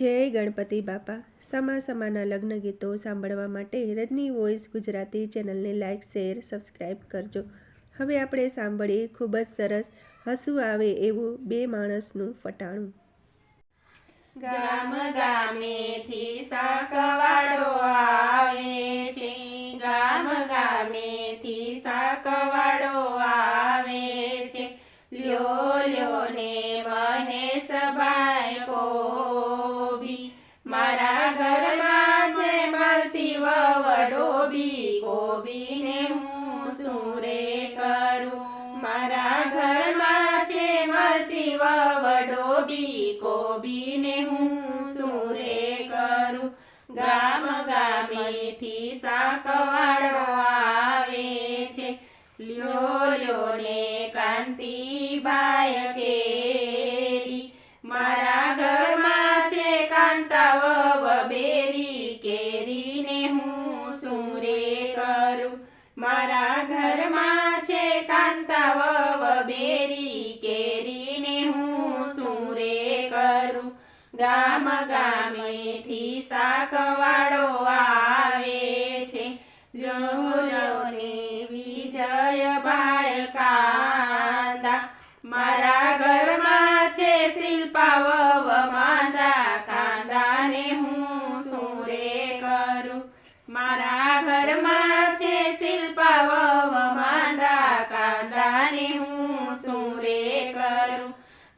જય ગણપતિ બાપા. સમા સમાના લગ્ન ગીતો સાંભળવા માટે રજની વોઇસ ગુજરાતી ચેનલને લાઇક શેર સબસ્ક્રાઈબ કરજો. હવે આપણે સાંભળીએ ખૂબ જ સરસ હસવું આવે એવું બે માણસનું ફટાણું. ગામ ગામેથી સાકવાડો આવે છે. ગામ ગામેથી સાકવાડો આવે છે. લ્યો લ્યો ને મને કોબી મારા ઘરમાં છે મળતી વવડોબી કોબીને હું શું રે કરું. મારા ઘરમાં છે મળતી વવડોબી કોબીને હું શું રે કરું. ગામ ગામેથી સાકવાડો આવે છે. લ્યો લ્યો ને કાંતિબાય કેરી બેરી કેરીને હું શું રે કરું. ગામ ગામેથી સાકવાડો આવે છે. લ્યો લ્યો ને વિજય બાય કાંદા મારા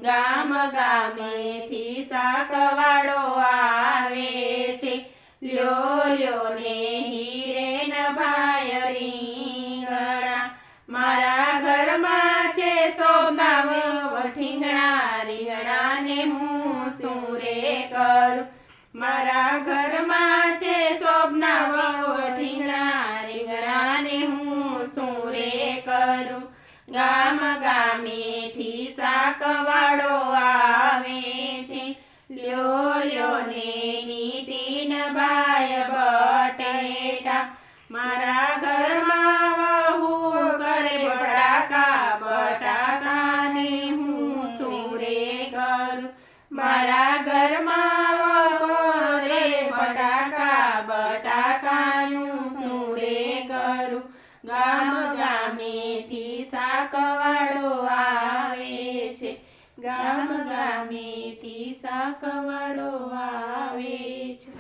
ગામ ગામેથી સાકવાડો આવે છે. લ્યો લ્યો ને હિરેન ભાય રીંગણા. મારા ઘરમાં છે સોનાવ વઠીંગણા, રીંગણાને હું શું રે કરું. મારા ઘરમાં છે સોબનાવ વઠીંગણા, રીંગણાને હું શું રે કરું. ગામ ગામેથી સાકવાડો આવે છે. લ્યો લ્યો ને નીતિન ભાય બટેટા. મારા ઘરમાં વહુ કરે બટાકા. બટાકાને હું સુરે કરું. મારા ઘરમાં વહુ રે બટાકા. બટાકાનું સુરે કરું. ગામ ગામેથી સાકવાડો ગામ ગામે તીસા કવાડો આવે છે.